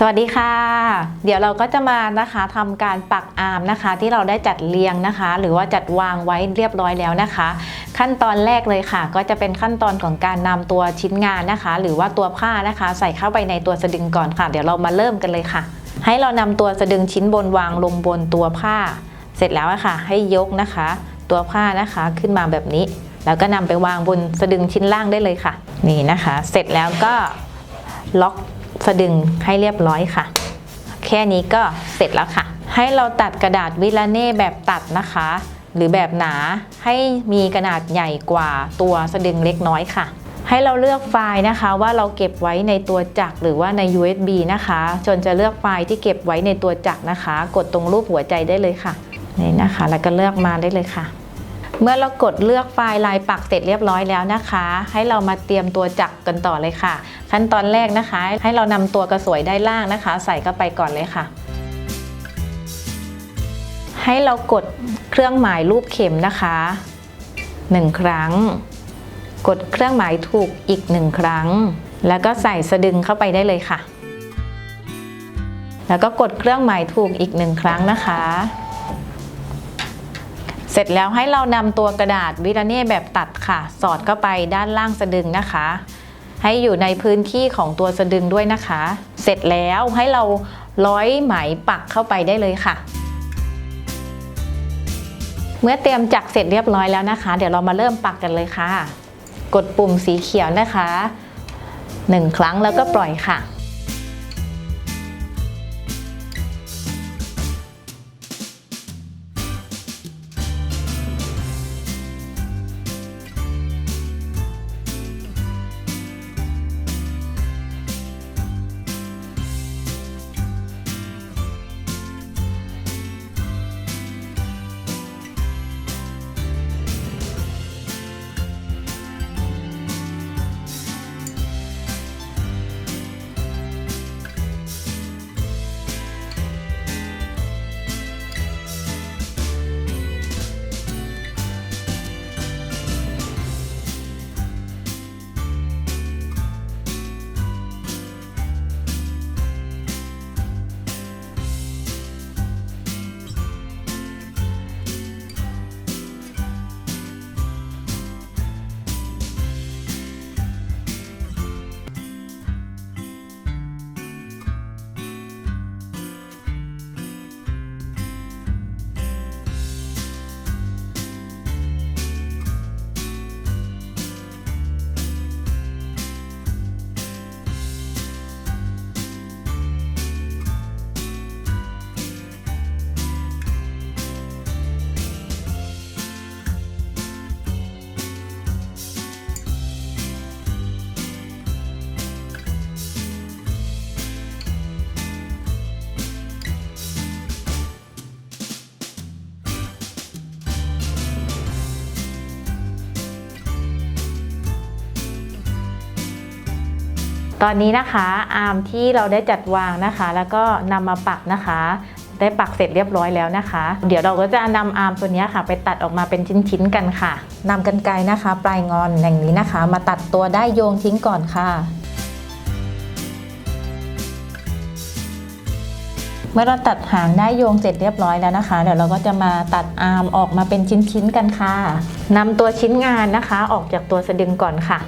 สวัสดีค่ะ เดี๋ยวเราก็จะมานะคะทำการปักอาร์มนะคะ ที่เราได้จัดเรียงนะคะ หรือว่าจัดวางไว้เรียบร้อยแล้วนะคะ ขั้นตอนแรกเลยค่ะ ก็จะเป็นขั้นตอนของการนำตัวชิ้นงานนะคะ หรือว่าตัวผ้านะคะ ใส่เข้าไปในตัวสะดึงก่อนค่ะ เดี๋ยวเรามาเริ่มกันเลยค่ะ ให้เรานำตัวสะดึงชิ้นบนวางลงบนตัวผ้า เสร็จแล้วะค่ะ ให้ยกนะคะ ตัวผ้านะคะขึ้นมาแบบนี้ แล้วก็นำไปวางบนสะดึงชิ้นล่างได้เลยค่ะ นี่นะคะ เสร็จแล้วก็ล็อก สะดึงให้เรียบร้อยค่ะ แค่นี้ก็เสร็จแล้วค่ะ ให้เราตัดกระดาษวิลาเน่แบบตัดนะคะ หรือแบบหนาให้มีขนาดใหญ่กว่าตัวสะดึงเล็กน้อยค่ะ ให้เราเลือกไฟล์นะคะว่าเราเก็บไว้ในตัวจักรหรือว่าใน USB นะคะ จนจะเลือกไฟล์ที่เก็บไว้ในตัวจักรนะคะ กดตรงรูปหัวใจได้เลยค่ะนี่นะคะ แล้วก็เลือกมาได้เลยค่ะ เมื่อเรากดเลือกไฟล์ลายปักเสร็จเรียบร้อยแล้วนะคะ ให้เรามาเตรียมตัวจักรกันต่อเลยค่ะ ขั้นตอนแรกนะคะ ให้เรานำตัวกระสวยได้ล่างนะคะ ใส่เข้าไปก่อนเลยค่ะ ให้เรากดเครื่องหมายรูปเข็มนะคะหนึ่งครั้ง กดเครื่องหมายถูกอีกหนึ่งครั้ง แล้วก็ใส่สะดึงเข้าไปได้เลยค่ะ แล้วก็กดเครื่องหมายถูกอีกหนึ่งครั้งนะคะ เสร็จแล้วให้เรานำตัวกระดาษวิลาเน่แบบตัดค่ะ สอดเข้าไปด้านล่างสะดึงนะคะ ให้อยู่ในพื้นที่ของตัวสะดึงด้วยนะคะ เสร็จแล้วให้เราร้อยไหมปักเข้าไปได้เลยค่ะ เมื่อเตรียมจักรเสร็จเรียบร้อยแล้วนะคะ เดี๋ยวเรามาเริ่มปักกันเลยค่ะ กดปุ่มสีเขียวนะคะหนึ่งครั้งแล้วก็ปล่อยค่ะ อนนี้นะคะอาร์มที่เราได้จัดวางนะคะ แล้วก็นำมาปักนะคะ ได้ปักเสร็จเรียบร้อยแล้วนะคะ เดี๋ยวเราก็จะนำอาร์มตัวนี้ค่ะ ไปตัดออกมาเป็นชิ้นๆกันค่ะนำกันไกรนะคะ ปลายงอนอย่างนี้นะคะ มาตัดตัวได้โยงทิ้งก่อนค่ะเมื่อเราตัดหางได้โยงเสร็จเรียบร้อยแล้วนะคะ เดี๋ยวเราก็จะมาตัดอาร์มออกมาเป็นชิ้นๆกันค่ะนำตัวชิ้นงานนะคะ ออกจากตัวสะดึงก่อนค่ะ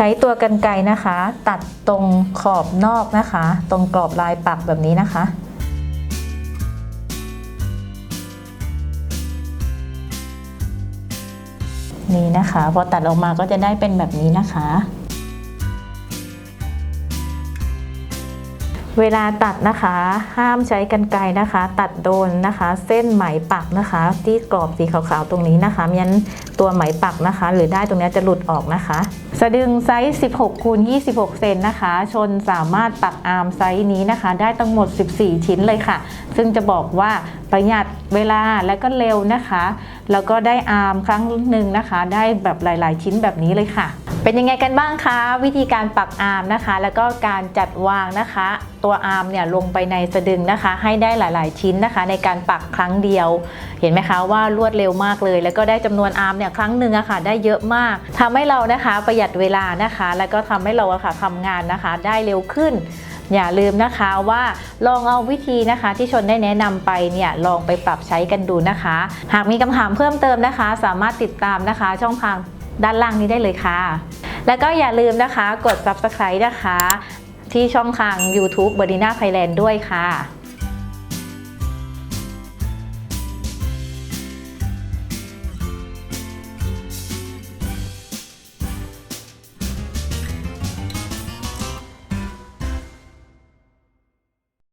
ช้ตัวกันไกรนะคะ ตัดตรงขอบนอกนะคะ ตรงกรอบลายปักแบบนี้นะคะนี่นะคะ พอตัดออกมาก็จะได้เป็นแบบนี้นะคะ เวลาตัดนะคะ ห้ามใช้กันไกรนะคะ ตัดโดนนะคะ เส้นไหมปักนะคะ ที่กรอบสีขาวๆตรงนี้นะคะไม่งั้นตัวไหมปักนะคะ หรือได้ตรงนี้จะหลุดออกนะคะ สะดึงไซส์16คูณ26เซนนะคะ ชนสามารถปักอาร์มไซส์นี้นะคะ ได้ทั้งหมด 14 ชิ้นเลยค่ะ ซึ่งจะบอกว่าประหยัดเวลาและก็เร็วนะคะ แล้วก็ได้อาร์มครั้งหนึ่งนะคะ ได้แบบหลาย ๆ ชิ้นแบบนี้เลยค่ะ เป็นยังไงกันบ้างคะ วิธีการปักอาร์มนะคะ แล้วก็การจัดวางนะคะ ตัวอาร์มเนี่ยลงไปในสะดึงนะคะ ให้ได้หลาย ๆ ชิ้นนะคะ ในการปักครั้งเดียว เห็นไหมคะว่ารวดเร็วมากเลย แล้วก็ได้จำนวนอาร์มเนี่ยครั้งหนึ่งอะค่ะ ได้เยอะมากทำให้เรานะคะประหยัดเวลานะคะ แล้วก็ทำให้เราอะค่ะทำงานนะคะ ได้เร็วขึ้น อย่าลืมนะคะว่าลองเอาวิธีนะคะ ที่ชนได้แนะนำไปเนี่ยลองไปปรับใช้กันดูนะคะ หากมีคำถามเพิ่มเติมนะคะ สามารถติดตามนะคะ ช่องทางด้านล่างนี้ได้เลยค่ะ แล้วก็อย่าลืมนะคะ กด subscribe นะคะ ที่ช่องทาง YouTube b e r d i n a Thailand ด้วยค่ะ